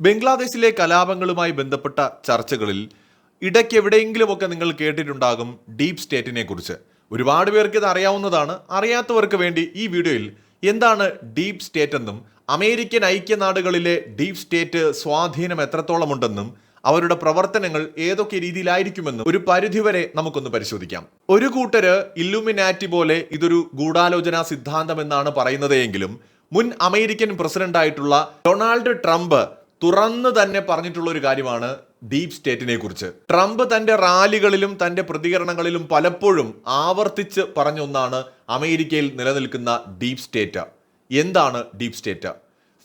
ബംഗ്ലാദേശിലെ കലാപങ്ങളുമായി ബന്ധപ്പെട്ട ചർച്ചകളിൽ ഇടയ്ക്ക് എവിടെയെങ്കിലുമൊക്കെ നിങ്ങൾ കേട്ടിട്ടുണ്ടാകും ഡീപ് സ്റ്റേറ്റിനെ കുറിച്ച്. ഒരുപാട് പേർക്ക് ഇത് അറിയാവുന്നതാണ് അറിയാത്തവർക്ക് വേണ്ടി ഈ വീഡിയോയിൽ എന്താണ് ഡീപ് സ്റ്റേറ്റ് എന്നും അമേരിക്കൻ ഐക്യനാടുകളിലെ ഡീപ് സ്റ്റേറ്റ് സ്വാധീനം എത്രത്തോളമുണ്ടെന്നും അവരുടെ പ്രവർത്തനങ്ങൾ ഏതൊക്കെ രീതിയിലായിരിക്കുമെന്നും ഒരു പരിധിവരെ നമുക്കൊന്ന് പരിശോധിക്കാം. ഒരു കൂട്ടര് ഇല്ലുമിനാറ്റി പോലെ ഇതൊരു ഗൂഢാലോചനാ സിദ്ധാന്തം എന്നാണ് പറയുന്നത് എങ്കിലും മുൻ അമേരിക്കൻ പ്രസിഡന്റായിട്ടുള്ള ഡൊണാൾഡ് ട്രംപ് തുറന്നു തന്നെ പറഞ്ഞിട്ടുള്ള ഒരു കാര്യമാണ് ഡീപ് സ്റ്റേറ്റിനെ കുറിച്ച്. ട്രംപ് തന്റെ റാലികളിലും തന്റെ പ്രതികരണങ്ങളിലും പലപ്പോഴും ആവർത്തിച്ച് പറഞ്ഞ ഒന്നാണ് അമേരിക്കയിൽ നിലനിൽക്കുന്ന ഡീപ് സ്റ്റേറ്റ്. എന്താണ് ഡീപ് സ്റ്റേറ്റ്?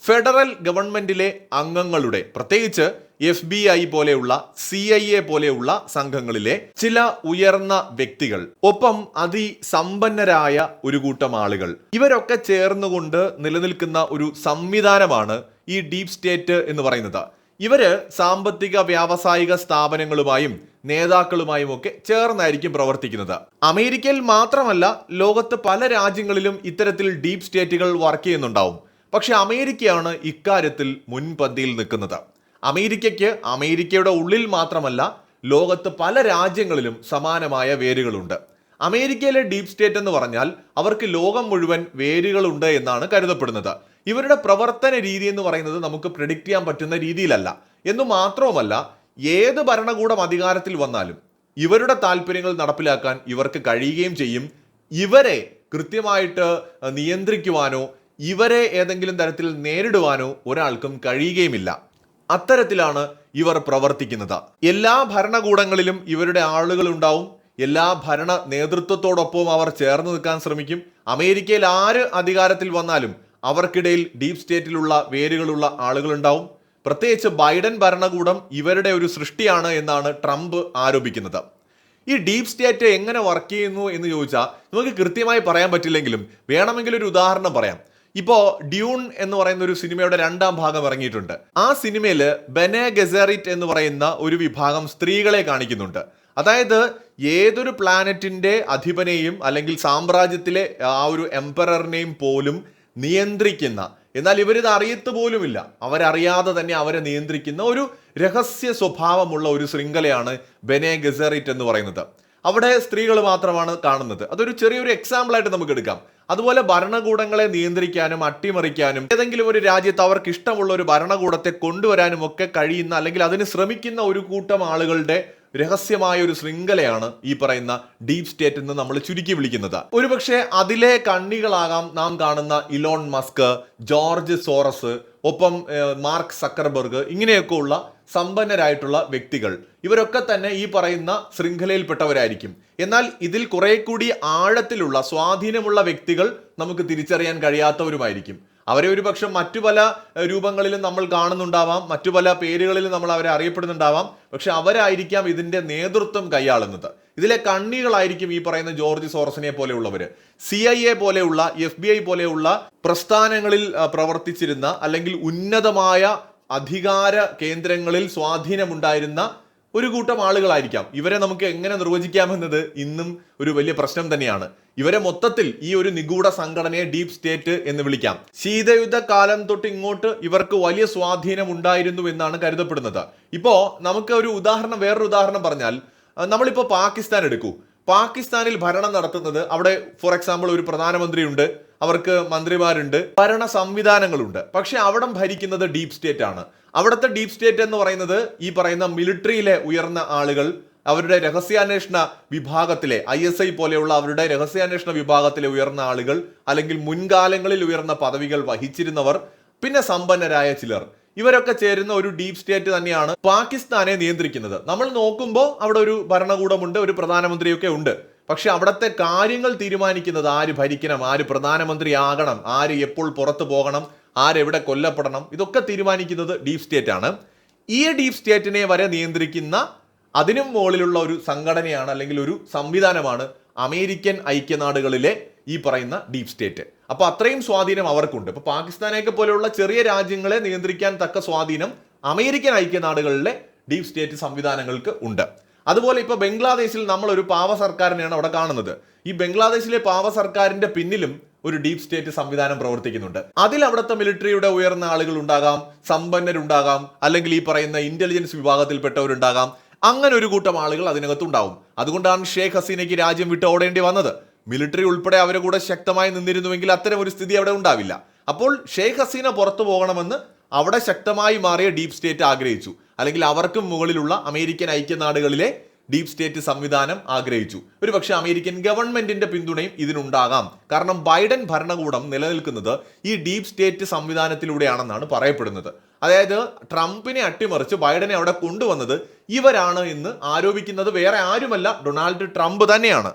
ഫെഡറൽ ഗവൺമെന്റിലെ അംഗങ്ങളുടെ പ്രത്യേകിച്ച് എഫ് ബി ഐ പോലെയുള്ള സി ഐ എ പോലെയുള്ള സംഘങ്ങളിലെ ചില ഉയർന്ന വ്യക്തികൾ ഒപ്പം അതിസമ്പന്നരായ ഒരു കൂട്ടം ആളുകൾ. ഇവരൊക്കെ ചേർന്നുകൊണ്ട് നിലനിൽക്കുന്ന ഒരു സംവിധാനമാണ് ഈ ഡീപ് സ്റ്റേറ്റ് എന്ന് പറയുന്നത്. ഇവർ സാമ്പത്തിക വ്യാവസായിക സ്ഥാപനങ്ങളുമായും നേതാക്കളുമായും ഒക്കെ ചേർന്നായിരിക്കും പ്രവർത്തിക്കുന്നത്. അമേരിക്കയിൽ മാത്രമല്ല ലോകത്ത് പല രാജ്യങ്ങളിലും ഇത്തരത്തിൽ ഡീപ് സ്റ്റേറ്റുകൾ വർക്ക് ചെയ്യുന്നുണ്ടാവും. പക്ഷെ അമേരിക്കയാണ് ഇക്കാര്യത്തിൽ മുൻപന്തിയിൽ നിൽക്കുന്നത്. അമേരിക്കയ്ക്ക് അമേരിക്കയുടെ ഉള്ളിൽ മാത്രമല്ല ലോകത്ത് പല രാജ്യങ്ങളിലും സമാനമായ വേരുകളുണ്ട്. അമേരിക്കയിലെ ഡീപ് സ്റ്റേറ്റ് എന്ന് പറഞ്ഞാൽ അവർക്ക് ലോകം മുഴുവൻ വേരുകളുണ്ട് എന്നാണ് കരുതപ്പെടുന്നത്. ഇവരുടെ പ്രവർത്തന രീതി എന്ന് പറയുന്നത് നമുക്ക് പ്രിഡിക്റ്റ് ചെയ്യാൻ പറ്റുന്ന രീതിയിലല്ല. എന്ന് മാത്രവുമല്ല ഏത് ഭരണകൂടം അധികാരത്തിൽ വന്നാലും ഇവരുടെ താല്പര്യങ്ങൾ നടപ്പിലാക്കാൻ ഇവർക്ക് കഴിയുകയും ചെയ്യും. ഇവരെ കൃത്യമായിട്ട് നിയന്ത്രിക്കുവാനോ ഇവരെ ഏതെങ്കിലും തരത്തിൽ നേരിടുവാനോ ഒരാൾക്കും കഴിയുകയുമില്ല. അത്തരത്തിലാണ് ഇവർ പ്രവർത്തിക്കുന്നത്. എല്ലാ ഭരണകൂടങ്ങളിലും ഇവരുടെ ആളുകൾ ഉണ്ടാവും. എല്ലാ ഭരണ നേതൃത്വത്തോടൊപ്പവും അവർ ചേർന്ന് നിൽക്കാൻ ശ്രമിക്കും. അമേരിക്കയിൽ ആര് അധികാരത്തിൽ വന്നാലും അവർക്കിടയിൽ ഡീപ് സ്റ്റേറ്റിലുള്ള വേരുകളുള്ള ആളുകളുണ്ടാവും. പ്രത്യേകിച്ച് ബൈഡൻ ഭരണകൂടം ഇവരുടെ ഒരു സൃഷ്ടിയാണ് എന്നാണ് ട്രംപ് ആരോപിക്കുന്നത്. ഈ ഡീപ് സ്റ്റേറ്റ് എങ്ങനെ വർക്ക് ചെയ്യുന്നു എന്ന് ചോദിച്ചാൽ നമുക്ക് കൃത്യമായി പറയാൻ പറ്റില്ലെങ്കിലും വേണമെങ്കിൽ ഒരു ഉദാഹരണം പറയാം. ഇപ്പോൾ ഡ്യൂൺ എന്ന് പറയുന്ന ഒരു സിനിമയുടെ രണ്ടാം ഭാഗം ഇറങ്ങിയിട്ടുണ്ട്. ആ സിനിമയിൽ ബെനെ ഗസറിറ്റ് എന്ന് പറയുന്ന ഒരു വിഭാഗം സ്ത്രീകളെ കാണിക്കുന്നുണ്ട്. അതായത് ഏതൊരു പ്ലാനറ്റിന്റെ അധിപനെയും അല്ലെങ്കിൽ സാമ്രാജ്യത്തിലെ ആ ഒരു എംപററിനെയും പോലും നിയന്ത്രിക്കുന്ന. എന്നാൽ ഇവരിത് അറിയത്ത് പോലുമില്ല. അവരറിയാതെ തന്നെ അവരെ നിയന്ത്രിക്കുന്ന ഒരു രഹസ്യ സ്വഭാവമുള്ള ഒരു ശൃംഖലയാണ് ബെനെ ഗസറിറ്റ് എന്ന് പറയുന്നത്. അവിടെ സ്ത്രീകൾ മാത്രമാണ് കാണുന്നത്. അതൊരു ചെറിയൊരു എക്സാമ്പിൾ ആയിട്ട് നമുക്ക് എടുക്കാം. അതുപോലെ ഭരണകൂടങ്ങളെ നിയന്ത്രിക്കാനും അട്ടിമറിക്കാനും ഏതെങ്കിലും ഒരു രാജ്യത്ത് അവർക്ക് ഇഷ്ടമുള്ള ഒരു ഭരണകൂടത്തെ കൊണ്ടുവരാനും ഒക്കെ കഴിയുന്ന അല്ലെങ്കിൽ അതിന് ശ്രമിക്കുന്ന ഒരു കൂട്ടം ആളുകളുടെ രഹസ്യമായ ഒരു ശൃംഖലയാണ് ഈ പറയുന്ന ഡീപ് സ്റ്റേറ്റ് എന്ന് നമ്മൾ ചുരുക്കി വിളിക്കുന്നത്. ഒരുപക്ഷെ അതിലെ കണ്ണികളാകാം നാം കാണുന്ന ഇലോൺ മസ്ക് ജോർജ് സോറസ് ഒപ്പം മാർക്ക് സക്കർബർഗ് ഇങ്ങനെയൊക്കെ ഉള്ള സമ്പന്നരായിട്ടുള്ള വ്യക്തികൾ. ഇവരൊക്കെ തന്നെ ഈ പറയുന്ന ശൃംഖലയിൽപ്പെട്ടവരായിരിക്കും. എന്നാൽ ഇതിൽ കുറെ കൂടി ആഴത്തിലുള്ള സ്വാധീനമുള്ള വ്യക്തികൾ നമുക്ക് തിരിച്ചറിയാൻ കഴിയാത്തവരുമായിരിക്കും. അവരെ ഒരു പക്ഷെ മറ്റു പല രൂപങ്ങളിലും നമ്മൾ കാണുന്നുണ്ടാവാം മറ്റു പല പേരുകളിലും നമ്മൾ അവരെ അറിയപ്പെടുന്നുണ്ടാവാം. പക്ഷെ അവരായിരിക്കാം ഇതിന്റെ നേതൃത്വം കൈയാളുന്നത്. ഇതിലെ കണ്ണികളായിരിക്കും ഈ പറയുന്ന ജോർജ് സോറസിനെ പോലെയുള്ളവർ സി ഐ എ പോലെയുള്ള എഫ് ബി ഐ പോലെയുള്ള പ്രസ്ഥാനങ്ങളിൽ പ്രവർത്തിച്ചിരുന്ന അല്ലെങ്കിൽ ഉന്നതമായ അധികാര കേന്ദ്രങ്ങളിൽ സ്വാധീനമുണ്ടായിരുന്ന ഒരു കൂട്ടം ആളുകളായിരിക്കാം. ഇവരെ നമുക്ക് എങ്ങനെ നിർവചിക്കാമെന്നത് ഇന്നും ഒരു വലിയ പ്രശ്നം തന്നെയാണ്. ഇവരെ മൊത്തത്തിൽ ഈ ഒരു നിഗൂഢ സംഘടനയെ ഡീപ് സ്റ്റേറ്റ് എന്ന് വിളിക്കാം. ശീതയുദ്ധ കാലം തൊട്ട് ഇങ്ങോട്ട് ഇവർക്ക് വലിയ സ്വാധീനം ഉണ്ടായിരുന്നു എന്നാണ് കരുതപ്പെടുന്നത്. ഇപ്പോ നമുക്ക് ഒരു ഉദാഹരണം വേറൊരു ഉദാഹരണം പറഞ്ഞാൽ നമ്മളിപ്പോ പാകിസ്ഥാൻ എടുക്കൂ. പാകിസ്ഥാനിൽ ഭരണം നടത്തുന്നത് അവിടെ ഫോർ എക്സാമ്പിൾ ഒരു പ്രധാനമന്ത്രിയുണ്ട് അവർക്ക് മന്ത്രിമാരുണ്ട് ഭരണ സംവിധാനങ്ങളുണ്ട്. പക്ഷെ അവിടം ഭരിക്കുന്നത് ഡീപ് സ്റ്റേറ്റ് ആണ്. അവിടുത്തെ ഡീപ് സ്റ്റേറ്റ് എന്ന് പറയുന്നത് ഈ പറയുന്ന മിലിറ്ററിയിലെ ഉയർന്ന ആളുകൾ അവരുടെ രഹസ്യാന്വേഷണ വിഭാഗത്തിലെ ഐ എസ് ഐ പോലെയുള്ള അവരുടെ രഹസ്യാന്വേഷണ വിഭാഗത്തിലെ ഉയർന്ന ആളുകൾ അല്ലെങ്കിൽ മുൻകാലങ്ങളിൽ ഉയർന്ന പദവികൾ വഹിച്ചിരുന്നവർ പിന്നെ സമ്പന്നരായ ചിലർ. ഇവരൊക്കെ ചേരുന്ന ഒരു ഡീപ് സ്റ്റേറ്റ് തന്നെയാണ് പാകിസ്ഥാനെ നിയന്ത്രിക്കുന്നത്. നമ്മൾ നോക്കുമ്പോൾ അവിടെ ഒരു ഭരണകൂടമുണ്ട് ഒരു പ്രധാനമന്ത്രിയൊക്കെ ഉണ്ട്. പക്ഷെ അവിടുത്തെ കാര്യങ്ങൾ തീരുമാനിക്കുന്നത് ആര് ഭരിക്കണം ആര് പ്രധാനമന്ത്രി ആകണം ആര് എപ്പോൾ പുറത്തു പോകണം ആരെവിടെ കൊല്ലപ്പെടണം ഇതൊക്കെ തീരുമാനിക്കുന്നത് ഡീപ് സ്റ്റേറ്റ് ആണ്. ഈ ഡീപ് സ്റ്റേറ്റിനെ വരെ നിയന്ത്രിക്കുന്ന അതിനും മുകളിലുള്ള ഒരു സംഘടനയാണ് അല്ലെങ്കിൽ ഒരു സംവിധാനമാണ് അമേരിക്കൻ ഐക്യനാടുകളിലെ ഈ പറയുന്ന ഡീപ് സ്റ്റേറ്റ്. അപ്പൊ അത്രയും സ്വാധീനം അവർക്കുണ്ട്. ഇപ്പൊ പാകിസ്ഥാനെയൊക്കെ പോലെയുള്ള ചെറിയ രാജ്യങ്ങളെ നിയന്ത്രിക്കാൻ തക്ക സ്വാധീനം അമേരിക്കൻ ഐക്യനാടുകളിലെ ഡീപ് സ്റ്റേറ്റ് സംവിധാനങ്ങൾക്ക് ഉണ്ട്. അതുപോലെ ഇപ്പൊ ബംഗ്ലാദേശിൽ നമ്മൾ ഒരു പാവ സർക്കാരിനെയാണ് അവിടെ കാണുന്നത്. ഈ ബംഗ്ലാദേശിലെ പാവ സർക്കാരിന്റെ പിന്നിലും ഒരു ഡീപ് സ്റ്റേറ്റ് സംവിധാനം പ്രവർത്തിക്കുന്നുണ്ട്. അതിൽ അവിടുത്തെ മിലിറ്ററിയുടെ ഉയർന്ന ആളുകൾ ഉണ്ടാകാം സമ്പന്നരുണ്ടാകാം അല്ലെങ്കിൽ ഈ പറയുന്ന ഇന്റലിജൻസ് വിഭാഗത്തിൽപ്പെട്ടവരുണ്ടാകാം. അങ്ങനെ ഒരു കൂട്ടം ആളുകൾ അതിനകത്തുണ്ടാവും. അതുകൊണ്ടാണ് ഷേഖ് ഹസീനയ്ക്ക് രാജ്യം വിട്ട് ഓടേണ്ടി വന്നത്. മിലിറ്ററി ഉൾപ്പെടെ അവരെ കൂടെ ശക്തമായി നിന്നിരുന്നുവെങ്കിൽ അത്തരം ഒരു സ്ഥിതി അവിടെ ഉണ്ടാവില്ല. അപ്പോൾ ഷേഖ് ഹസീന പുറത്തു പോകണമെന്ന് അവിടെ ശക്തമായി മാറിയ ഡീപ് സ്റ്റേറ്റ് ആഗ്രഹിച്ചു. അല്ലെങ്കിൽ അവർക്കും മുകളിലുള്ള അമേരിക്കൻ ഐക്യനാടുകളിലെ ഡീപ് സ്റ്റേറ്റ് സംവിധാനം ആഗ്രഹിച്ചു. ഒരുപക്ഷെ അമേരിക്കൻ ഗവൺമെന്റിന്റെ പിന്തുണയും ഇതിനുണ്ടാകാം. കാരണം ബൈഡൻ ഭരണകൂടം നിലനിൽക്കുന്നത് ഈ ഡീപ് സ്റ്റേറ്റ് സംവിധാനത്തിലൂടെയാണെന്നാണ് പറയപ്പെടുന്നത്. അതായത് ട്രംപിനെ അട്ടിമറിച്ച് ബൈഡനെ അവിടെ കൊണ്ടുവന്നത് ഇവരാണ് എന്ന് ആരോപിക്കുന്നത് വേറെ ആരുമല്ല ഡൊണാൾഡ് ട്രംപ് തന്നെയാണ്.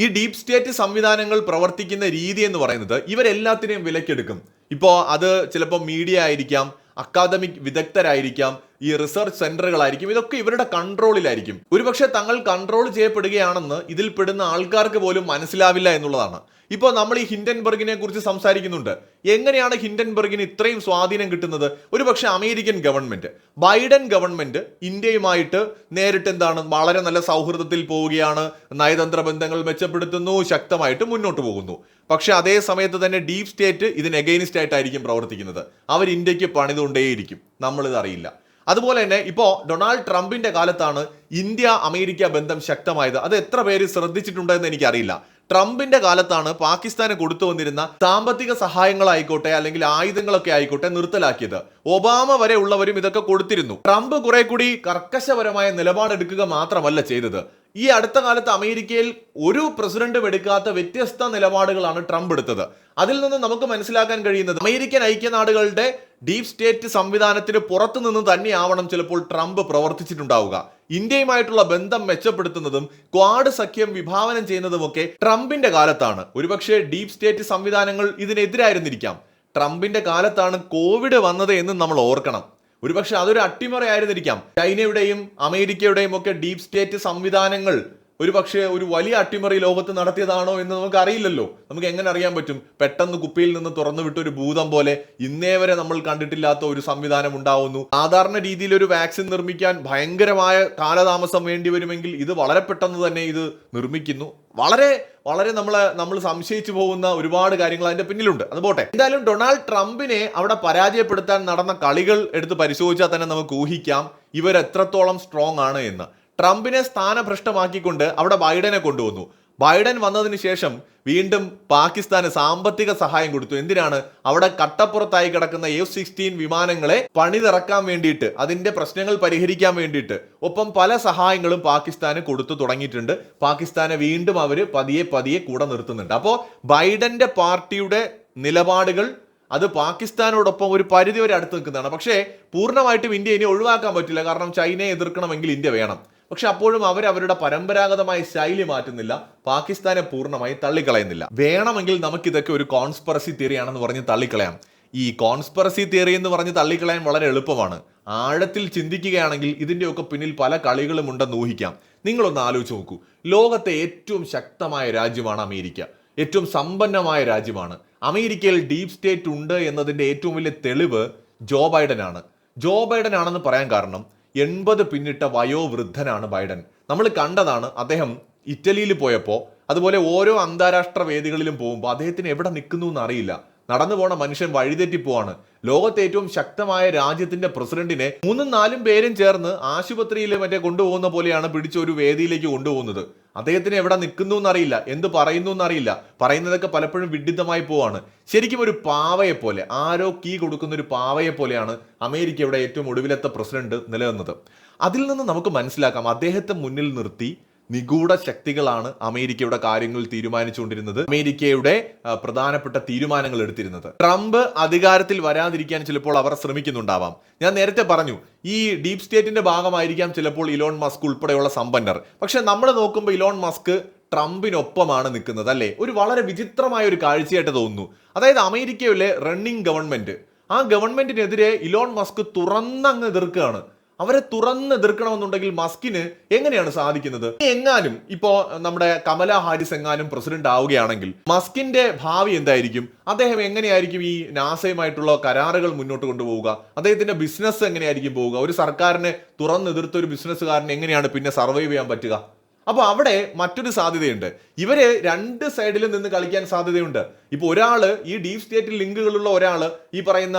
ഈ ഡീപ് സ്റ്റേറ്റ് സംവിധാനങ്ങൾ പ്രവർത്തിക്കുന്ന രീതി എന്ന് പറയുന്നത് ഇവരെല്ലാത്തിനെയും വിലക്കെടുക്കും. ഇപ്പോൾ അത് ചിലപ്പോൾ മീഡിയ ആയിരിക്കാം അക്കാദമിക് വിദഗ്ധരായിരിക്കാം ഈ റിസർച്ച് സെന്ററുകളായിരിക്കും ഇതൊക്കെ ഇവരുടെ കൺട്രോളിലായിരിക്കും ഒരുപക്ഷെ തങ്ങൾ കൺട്രോൾ ചെയ്യപ്പെടുകയാണെന്ന് ഇതിൽ പെടുന്ന ആൾക്കാർക്ക് പോലും മനസ്സിലാവില്ല എന്നുള്ളതാണ്. ഇപ്പോൾ നമ്മൾ ഈ ഹിൻഡൻബർഗിനെ കുറിച്ച് സംസാരിക്കുന്നുണ്ട്. എങ്ങനെയാണ് ഹിൻഡൻബർഗിന് ഇത്രയും സ്വാധീനം കിട്ടുന്നത്? ഒരുപക്ഷെ അമേരിക്കൻ ഗവൺമെന്റ് ബൈഡൻ ഗവൺമെന്റ് ഇന്ത്യയുമായിട്ട് നേരിട്ട് എന്താണ് വളരെ നല്ല സൗഹൃദത്തിൽ പോവുകയാണ് നയതന്ത്ര ബന്ധങ്ങൾ മെച്ചപ്പെടുത്തുന്നു ശക്തമായിട്ട് മുന്നോട്ട് പോകുന്നു. പക്ഷെ അതേ സമയത്ത് തന്നെ ഡീപ് സ്റ്റേറ്റ് ഇതിന് എഗെയിൻസ്റ്റ് ആയിട്ടായിരിക്കും പ്രവർത്തിക്കുന്നത്. അവർ ഇന്ത്യയ്ക്ക് പണിതുകൊണ്ടേയിരിക്കും. നമ്മളിത് അറിയില്ല. അതുപോലെ തന്നെ ഇപ്പോൾ ഡൊണാൾഡ് ട്രംപിന്റെ കാലത്താണ് ഇന്ത്യ അമേരിക്ക ബന്ധം ശക്തമായത്. അത് എത്ര പേര് ശ്രദ്ധിച്ചിട്ടുണ്ടെന്ന് എനിക്കറിയില്ല. ട്രംപിന്റെ കാലത്താണ് പാകിസ്ഥാന് കൊടുത്തു വന്നിരുന്ന സാമ്പത്തിക സഹായങ്ങളായിക്കോട്ടെ അല്ലെങ്കിൽ ആയുധങ്ങളൊക്കെ ആയിക്കോട്ടെ നിർത്തലാക്കിയത്. ഒബാമ വരെ ഉള്ളവരും ഇതൊക്കെ കൊടുത്തിരുന്നു. ട്രംപ് കുറെ കൂടി കർക്കശപരമായ നിലപാടെടുക്കുക മാത്രമല്ല ചെയ്തത്. ഈ അടുത്ത കാലത്ത് അമേരിക്കയിൽ ഒരു പ്രസിഡന്റും എടുക്കാത്ത വ്യത്യസ്ത നിലപാടുകളാണ് ട്രംപ് എടുത്തത്. അതിൽ നിന്ന് നമുക്ക് മനസ്സിലാക്കാൻ കഴിയുന്നത് അമേരിക്കൻ ഐക്യനാടുകളുടെ ഡീപ് സ്റ്റേറ്റ് സംവിധാനത്തിന് പുറത്തു നിന്ന് തന്നെയാവണം ചിലപ്പോൾ ട്രംപ് പ്രവർത്തിച്ചിട്ടുണ്ടാവുക. ഇന്ത്യയുമായിട്ടുള്ള ബന്ധം മെച്ചപ്പെടുത്തുന്നതും ക്വാഡ് സഖ്യം വിഭാവനം ചെയ്യുന്നതുമൊക്കെ ട്രംപിന്റെ കാലത്താണ്. ഒരുപക്ഷെ ഡീപ് സ്റ്റേറ്റ് സംവിധാനങ്ങൾ ഇതിനെതിരായിരുന്നിരിക്കാം. ട്രംപിന്റെ കാലത്താണ് കോവിഡ് വന്നത് എന്ന് നമ്മൾ ഓർക്കണം. ഒരുപക്ഷെ അതൊരു അട്ടിമറയായിരുന്നിരിക്കാം. ചൈനയുടെയും അമേരിക്കയുടെയും ഒക്കെ ഡീപ് സ്റ്റേറ്റ് സംവിധാനങ്ങൾ ഒരുപക്ഷെ ഒരു വലിയ അട്ടിമറി ലോകത്ത് നടത്തിയതാണോ എന്ന് നമുക്ക് അറിയില്ലല്ലോ നമുക്ക് എങ്ങനെ അറിയാൻ പറ്റും? പെട്ടെന്ന് കുപ്പിയിൽ നിന്ന് തുറന്നു വിട്ട ഒരു ഭൂതം പോലെ ഇന്നേ വരെ നമ്മൾ കണ്ടിട്ടില്ലാത്ത ഒരു സംവിധാനം ഉണ്ടാവുന്നു. സാധാരണ രീതിയിൽ ഒരു വാക്സിൻ നിർമ്മിക്കാൻ ഭയങ്കരമായ കാലതാമസം വേണ്ടി വരുമെങ്കിൽ ഇത് വളരെ പെട്ടെന്ന് തന്നെ ഇത് നിർമ്മിക്കുന്നു. വളരെ വളരെ നമ്മളെ നമ്മൾ സംശയിച്ചു പോകുന്ന ഒരുപാട് കാര്യങ്ങൾ അതിന്റെ പിന്നിലുണ്ട്. അത് പോട്ടെ. എന്തായാലും ഡൊണാൾഡ് ട്രംപിനെ അവിടെ പരാജയപ്പെടുത്താൻ നടന്ന കളികൾ എടുത്ത് പരിശോധിച്ചാൽ തന്നെ നമുക്ക് ഊഹിക്കാം ഇവർ എത്രത്തോളം സ്ട്രോങ് ആണ് എന്ന്. ട്രംപിനെ സ്ഥാനഭ്രഷ്ടമാക്കിക്കൊണ്ട് അവിടെ ബൈഡനെ കൊണ്ടുവന്നു. ബൈഡൻ വന്നതിന് ശേഷം വീണ്ടും പാകിസ്ഥാന് സാമ്പത്തിക സഹായം കൊടുത്തു. എന്തിനാണ്? അവിടെ കട്ടപ്പുറത്തായി കിടക്കുന്ന എഫ് സിക്സ്റ്റീൻ വിമാനങ്ങളെ പണിതിറക്കാൻ വേണ്ടിയിട്ട് അതിന്റെ പ്രശ്നങ്ങൾ പരിഹരിക്കാൻ വേണ്ടിയിട്ട്. ഒപ്പം പല സഹായങ്ങളും പാകിസ്ഥാന് കൊടുത്തു തുടങ്ങിയിട്ടുണ്ട്. പാകിസ്ഥാനെ വീണ്ടും അവർ പതിയെ പതിയെ കൂടെ നിർത്തുന്നുണ്ട്. അപ്പോൾ ബൈഡന്റെ പാർട്ടിയുടെ നിലപാടുകൾ അത് പാകിസ്ഥാനോടൊപ്പം ഒരു പരിധി വരെ അടുത്ത് നിൽക്കുന്നതാണ്. പക്ഷേ പൂർണമായിട്ടും ഇന്ത്യ ഇനി ഒഴിവാക്കാൻ പറ്റില്ല. കാരണം ചൈനയെ എതിർക്കണമെങ്കിൽ ഇന്ത്യ വേണം. പക്ഷെ അപ്പോഴും അവർ അവരുടെ പരമ്പരാഗതമായ ശൈലി മാറ്റുന്നില്ല പാകിസ്ഥാനെ പൂർണമായി തള്ളിക്കളയുന്നില്ല. വേണമെങ്കിൽ നമുക്കിതൊക്കെ ഒരു കോൺസ്പെറസി തിയറിയാണെന്ന് പറഞ്ഞ് തള്ളിക്കളയാം. ഈ കോൺസ്പെറസി തിയറി എന്ന് പറഞ്ഞ് തള്ളിക്കളയാൻ വളരെ എളുപ്പമാണ്. ആഴത്തിൽ ചിന്തിക്കുകയാണെങ്കിൽ ഇതിന്റെയൊക്കെ പിന്നിൽ പല കളികളും ഉണ്ടെന്ന് ഊഹിക്കാം. നിങ്ങളൊന്ന് ആലോചിച്ച് നോക്കൂ. ലോകത്തെ ഏറ്റവും ശക്തമായ രാജ്യമാണ് അമേരിക്ക. ഏറ്റവും സമ്പന്നമായ രാജ്യമാണ്. അമേരിക്കയിൽ ഡീപ് സ്റ്റേറ്റ് ഉണ്ട് എന്നതിന്റെ ഏറ്റവും വലിയ തെളിവ് ജോ ബൈഡൻ ആണ് ജോ ബൈഡൻ ആണെന്ന് പറയാൻ കാരണം എൺപത് പിന്നിട്ട വയോവൃദ്ധനാണ് ബൈഡൻ. നമ്മൾ കണ്ടതാണ് അദ്ദേഹം ഇറ്റലിയിൽ പോയപ്പോൾ അതുപോലെ ഓരോ അന്താരാഷ്ട്ര വേദികളിലും പോകുമ്പോൾ അദ്ദേഹത്തിന് എവിടെ നിൽക്കുന്നു എന്ന് അറിയില്ല നടന്നു പോണ മനുഷ്യൻ വഴിതെറ്റി പോവാണ്. ലോകത്തെ ഏറ്റവും ശക്തമായ രാജ്യത്തിന്റെ പ്രസിഡന്റിനെ മൂന്നും നാലും പേരും ചേർന്ന് ആശുപത്രിയിൽ മറ്റേ കൊണ്ടുപോകുന്ന പോലെയാണ് പിടിച്ച ഒരു വേദിയിലേക്ക് കൊണ്ടുപോകുന്നത്. അദ്ദേഹത്തിന് എവിടെ നിൽക്കുന്നു എന്നറിയില്ല എന്ത് പറയുന്നു എന്നറിയില്ല. പറയുന്നതൊക്കെ പലപ്പോഴും വിഡിത്തമായി പോവാണ്. ശരിക്കും ഒരു പാവയെ പോലെ ആരോ കീ കൊടുക്കുന്ന ഒരു പാവയെ പോലെയാണ് അമേരിക്കയുടെ ഏറ്റവും ഒടുവിലത്തെ പ്രസിഡന്റ് നിലനിന്നത്. അതിൽ നിന്ന് നമുക്ക് മനസ്സിലാക്കാം അദ്ദേഹത്തെ മുന്നിൽ നിർത്തി നിഗൂഢ ശക്തികളാണ് അമേരിക്കയുടെ കാര്യങ്ങൾ തീരുമാനിച്ചുകൊണ്ടിരുന്നത്. അമേരിക്കയുടെ പ്രധാനപ്പെട്ട തീരുമാനങ്ങൾ എടുത്തിരുന്നത്. ട്രംപ് അധികാരത്തിൽ വരാതിരിക്കാൻ ചിലപ്പോൾ അവർ ശ്രമിക്കുന്നുണ്ടാവാം. ഞാൻ നേരത്തെ പറഞ്ഞു ഈ ഡീപ് സ്റ്റേറ്റിന്റെ ഭാഗമായിരിക്കാം ചിലപ്പോൾ ഇലോൺ മസ്ക് ഉൾപ്പെടെയുള്ള സമ്പന്നർ. പക്ഷെ നമ്മൾ നോക്കുമ്പോൾ ഇലോൺ മസ്ക് ട്രംപിനൊപ്പമാണ് നിൽക്കുന്നത് അല്ലേ? ഒരു വളരെ വിചിത്രമായ ഒരു കാഴ്ചയായിട്ട് തോന്നുന്നു. അതായത് അമേരിക്കയിലെ റണ്ണിംഗ് ഗവൺമെന്റ്. ആ ഗവൺമെന്റിനെതിരെ ഇലോൺ മസ്ക് തുറന്നങ്ങ് എതിർക്കുകയാണ്. അവരെ തുറന്ന് എതിർക്കണമെന്നുണ്ടെങ്കിൽ മസ്കിന് എങ്ങനെയാണ് സാധിക്കുന്നത്? എങ്ങാനും ഇപ്പോ നമ്മുടെ കമല ഹാരിസ് എങ്ങാനും പ്രസിഡന്റ് ആവുകയാണെങ്കിൽ മസ്കിന്റെ ഭാവി എന്തായിരിക്കും? അദ്ദേഹം എങ്ങനെയായിരിക്കും ഈ നാസയുമായിട്ടുള്ള കരാറുകൾ മുന്നോട്ട് കൊണ്ടുപോവുക? അദ്ദേഹത്തിന്റെ ബിസിനസ് എങ്ങനെയായിരിക്കും പോവുക? ഒരു സർക്കാരിനെ തുറന്നെതിർത്ത ഒരു ബിസിനസ്സുകാരൻ എങ്ങനെയാണ് പിന്നെ സർവൈവ് ചെയ്യാൻ പറ്റുക? അപ്പോൾ അവിടെ മറ്റൊരു സാധ്യതയുണ്ട്. ഇവർ രണ്ട് സൈഡിൽ നിന്ന് കളിക്കാൻ സാധ്യതയുണ്ട്. ഇപ്പോൾ ഒരാൾ ഈ ഡീപ് സ്റ്റേറ്റ് ലിങ്കുകളുള്ള ഒരാൾ ഈ പറയുന്ന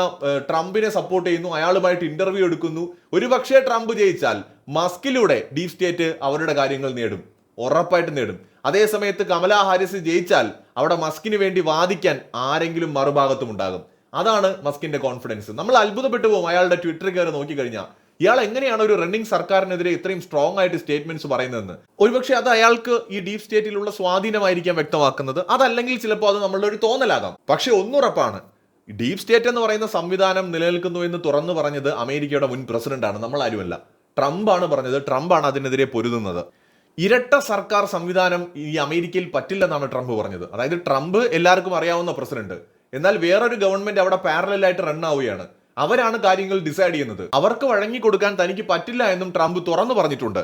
ട്രംപിനെ സപ്പോർട്ട് ചെയ്യുന്നു അയാളുമായിട്ട് ഇന്റർവ്യൂ എടുക്കുന്നു. ഒരുപക്ഷെ ട്രംപ് ജയിച്ചാൽ മസ്കിലൂടെ ഡീപ് സ്റ്റേറ്റ് അവരുടെ കാര്യങ്ങൾ നേടും. ഉറപ്പായിട്ട് നേടും. അതേ സമയത്ത് കമലാ ഹാരിസ് ജയിച്ചാൽ അവിടെ മസ്കിന് വേണ്ടി വാദിക്കാൻ ആരെങ്കിലും മറുഭാഗത്തും ഉണ്ടാകും. അതാണ് മസ്കിന്റെ കോൺഫിഡൻസ് നമ്മൾ അത്ഭുതപ്പെട്ടു പോകും. അയാളുടെ ട്വിറ്റർ കയറി നോക്കിക്കഴിഞ്ഞാൽ ഇയാൾ എങ്ങനെയാണ് ഒരു റണ്ണിംഗ് സർക്കാരിനെതിരെ ഇത്രയും സ്ട്രോങ് ആയിട്ട് സ്റ്റേറ്റ്മെന്റ്സ് പറയുന്നതെന്ന്? ഒരുപക്ഷെ അത് അയാൾക്ക് ഈ ഡീപ് സ്റ്റേറ്റിലുള്ള സ്വാധീനമായിരിക്കാം വ്യക്തമാക്കുന്നത്. അതല്ലെങ്കിൽ ചിലപ്പോൾ അത് നമ്മളുടെ ഒരു തോന്നലാകാം. പക്ഷെ ഒന്നുറപ്പാണ് ഡീപ് സ്റ്റേറ്റ് എന്ന് പറയുന്ന സംവിധാനം നിലനിൽക്കുന്നു എന്ന് തുറന്നു പറഞ്ഞത് അമേരിക്കയുടെ മുൻ പ്രസിഡന്റാണ് നമ്മൾ ആരുമല്ല. ട്രംപാണ് പറഞ്ഞത്. ആണ് അതിനെതിരെ പൊരുതുന്നത്. ഇരട്ട സർക്കാർ സംവിധാനം ഈ അമേരിക്കയിൽ പറ്റില്ലെന്നാണ് ട്രംപ് പറഞ്ഞത്. അതായത് ട്രംപ് എല്ലാവർക്കും അറിയാവുന്ന പ്രസിഡന്റ് എന്നാൽ വേറൊരു ഗവൺമെന്റ് അവിടെ പാരലായിട്ട് റൺ ആവുകയാണ്. അവരാണ് കാര്യങ്ങൾ ഡിസൈഡ് ചെയ്യുന്നത്. അവർക്ക് വഴങ്ങി കൊടുക്കാൻ തനിക്ക് പറ്റില്ല എന്നും ട്രംപ് തുറന്നു പറഞ്ഞിട്ടുണ്ട്.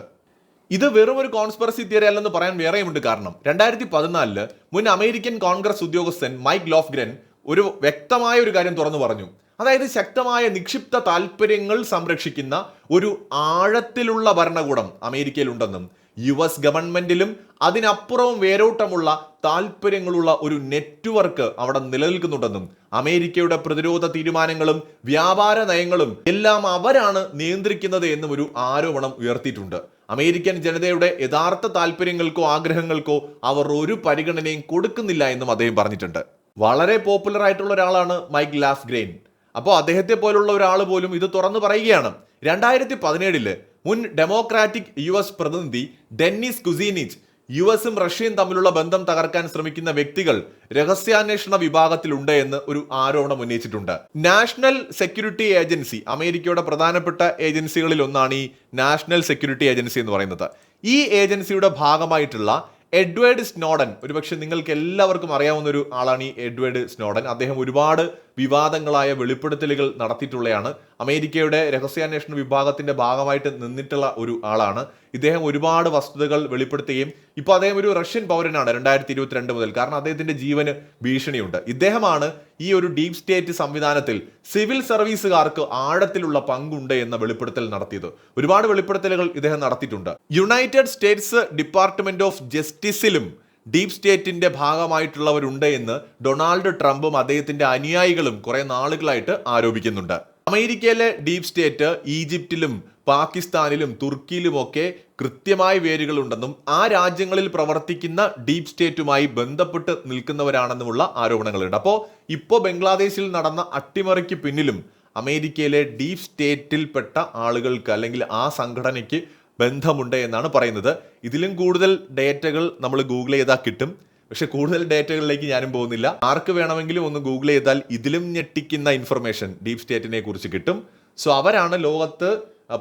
ഇത് വെറും ഒരു കോൺസ്പെറസി തിയറി അല്ലെന്ന് പറയാൻ വേറെയുമുണ്ട് കാരണം രണ്ടായിരത്തി പതിനാലിൽ മുൻ അമേരിക്കൻ കോൺഗ്രസ് ഉദ്യോഗസ്ഥൻ മൈക്ക് ലോഫ്ഗ്രൻ ഒരു വ്യക്തമായ ഒരു കാര്യം തുറന്നു പറഞ്ഞു. അതായത് ശക്തമായ നിക്ഷിപ്ത താല്പര്യങ്ങൾ സംരക്ഷിക്കുന്ന ഒരു ആഴത്തിലുള്ള ഭരണകൂടം അമേരിക്കയിലുണ്ടെന്നും യു എസ് ഗവൺമെന്റിലും അതിനപ്പുറവും വേരോട്ടമുള്ള താല്പര്യങ്ങളുള്ള ഒരു നെറ്റ്വർക്ക് അവിടെ നിലനിൽക്കുന്നുണ്ടെന്നും അമേരിക്കയുടെ പ്രതിരോധ തീരുമാനങ്ങളും വ്യാപാര നയങ്ങളും എല്ലാം അവരാണ് നിയന്ത്രിക്കുന്നത് എന്നും ഒരു ആരോപണം ഉയർത്തിയിട്ടുണ്ട്. അമേരിക്കൻ ജനതയുടെ യഥാർത്ഥ താല്പര്യങ്ങൾക്കോ ആഗ്രഹങ്ങൾക്കോ അവർ ഒരു പരിഗണനയും കൊടുക്കുന്നില്ല എന്നും അദ്ദേഹം പറഞ്ഞിട്ടുണ്ട്. വളരെ പോപ്പുലർ ആയിട്ടുള്ള ഒരാളാണ് മൈക്ക് ലാഫ് ഗ്രെയിൻ അപ്പോൾ അദ്ദേഹത്തെ പോലുള്ള ഒരാൾ പോലും ഇത് തുറന്നു പറയുകയാണ്. രണ്ടായിരത്തി പതിനേഴിൽ മുൻ ഡെമോക്രാറ്റിക് യു എസ് പ്രതിനിധി ഡെന്നിസ് കുസീനിച്ച് യു എസും റഷ്യയും തമ്മിലുള്ള ബന്ധം തകർക്കാൻ ശ്രമിക്കുന്ന വ്യക്തികൾ രഹസ്യാന്വേഷണ വിഭാഗത്തിലുണ്ട് എന്ന് ഒരു ആരോപണം ഉന്നയിച്ചിട്ടുണ്ട്. നാഷണൽ സെക്യൂരിറ്റി ഏജൻസി അമേരിക്കയുടെ പ്രധാനപ്പെട്ട ഏജൻസികളിൽ ഒന്നാണ് ഈ നാഷണൽ സെക്യൂരിറ്റി ഏജൻസി എന്ന് പറയുന്നത്. ഈ ഏജൻസിയുടെ ഭാഗമായിട്ടുള്ള എഡ്വേർഡ് സ്നോഡൻ ഒരുപക്ഷെ നിങ്ങൾക്ക് എല്ലാവർക്കും അറിയാവുന്ന ഒരു ആളാണ് ഈ എഡ്വേർഡ് സ്നോഡൻ. അദ്ദേഹം ഒരുപാട് വിവാദങ്ങളായ വെളിപ്പെടുത്തലുകൾ നടത്തിയിട്ടുള്ളയാണ്. അമേരിക്കയുടെ രഹസ്യാന്വേഷണ വിഭാഗത്തിന്റെ ഭാഗമായിട്ട് നിന്നിട്ടുള്ള ഒരു ആളാണ്. ഇദ്ദേഹം ഒരുപാട് വസ്തുതകൾ വെളിപ്പെടുത്തുകയും ഇപ്പോൾ അദ്ദേഹം ഒരു റഷ്യൻ പൗരനാണ് രണ്ടായിരത്തി ഇരുപത്തിരണ്ട് മുതൽ. കാരണം അദ്ദേഹത്തിന്റെ ജീവന് ഭീഷണിയുണ്ട്. ഇദ്ദേഹമാണ് ഈ ഒരു ഡീപ് സ്റ്റേറ്റ് സംവിധാനത്തിൽ സിവിൽ സർവീസുകാർക്ക് ആഴത്തിലുള്ള പങ്കുണ്ട് എന്ന വെളിപ്പെടുത്തൽ നടത്തിയത്. ഒരുപാട് വെളിപ്പെടുത്തലുകൾ ഇദ്ദേഹം നടത്തിയിട്ടുണ്ട്. യുണൈറ്റഡ് സ്റ്റേറ്റ്സ് ഡിപ്പാർട്ട്മെന്റ് ഓഫ് ജസ്റ്റിസിലും ഡീപ് സ്റ്റേറ്റിന്റെ ഭാഗമായിട്ടുള്ളവരുണ്ട് എന്ന് ഡൊണാൾഡ് ട്രംപും അദ്ദേഹത്തിന്റെ അനുയായികളും കുറെ നാളുകളായിട്ട് ആരോപിക്കുന്നുണ്ട്. അമേരിക്കയിലെ ഡീപ് സ്റ്റേറ്റ് ഈജിപ്തിലും പാകിസ്ഥാനിലും തുർക്കിയിലുമൊക്കെ കൃത്യമായ വേരുകളുണ്ടെന്നും ആ രാജ്യങ്ങളിൽ പ്രവർത്തിക്കുന്ന ഡീപ് സ്റ്റേറ്റുമായി ബന്ധപ്പെട്ട് നിൽക്കുന്നവരാണെന്നുമുള്ള ആരോപണങ്ങളുണ്ട്. അപ്പോൾ ഇപ്പോൾ ബംഗ്ലാദേശിൽ നടന്ന അട്ടിമറിക്ക് പിന്നിലും അമേരിക്കയിലെ ഡീപ് സ്റ്റേറ്റിൽപ്പെട്ട ആളുകൾക്ക് അല്ലെങ്കിൽ ആ സംഘടനയ്ക്ക് ബന്ധമുണ്ട് എന്നാണ് പറയുന്നത്. ഇതിലും കൂടുതൽ ഡേറ്റകൾ നമ്മൾ ഗൂഗിൾ ചെയ്താൽ കിട്ടും. പക്ഷെ കൂടുതൽ ഡേറ്റകളിലേക്ക് ഞാനും പോകുന്നില്ല. ആർക്ക് വേണമെങ്കിലും ഒന്ന് ഗൂഗിൾ ചെയ്താൽ ഇതിലും ഞെട്ടിക്കുന്ന ഇൻഫർമേഷൻ ഡീപ് സ്റ്റേറ്റിനെ കുറിച്ച് കിട്ടും. സോ അവരാണ് ലോകത്ത്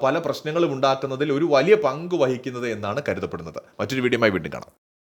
പല പ്രശ്നങ്ങളും ഉണ്ടാക്കുന്നതിൽ ഒരു വലിയ പങ്ക് വഹിക്കുന്നത് എന്നാണ് കരുതപ്പെടുന്നത്. മറ്റൊരു വീഡിയോയുമായി വീണ്ടും കാണാം.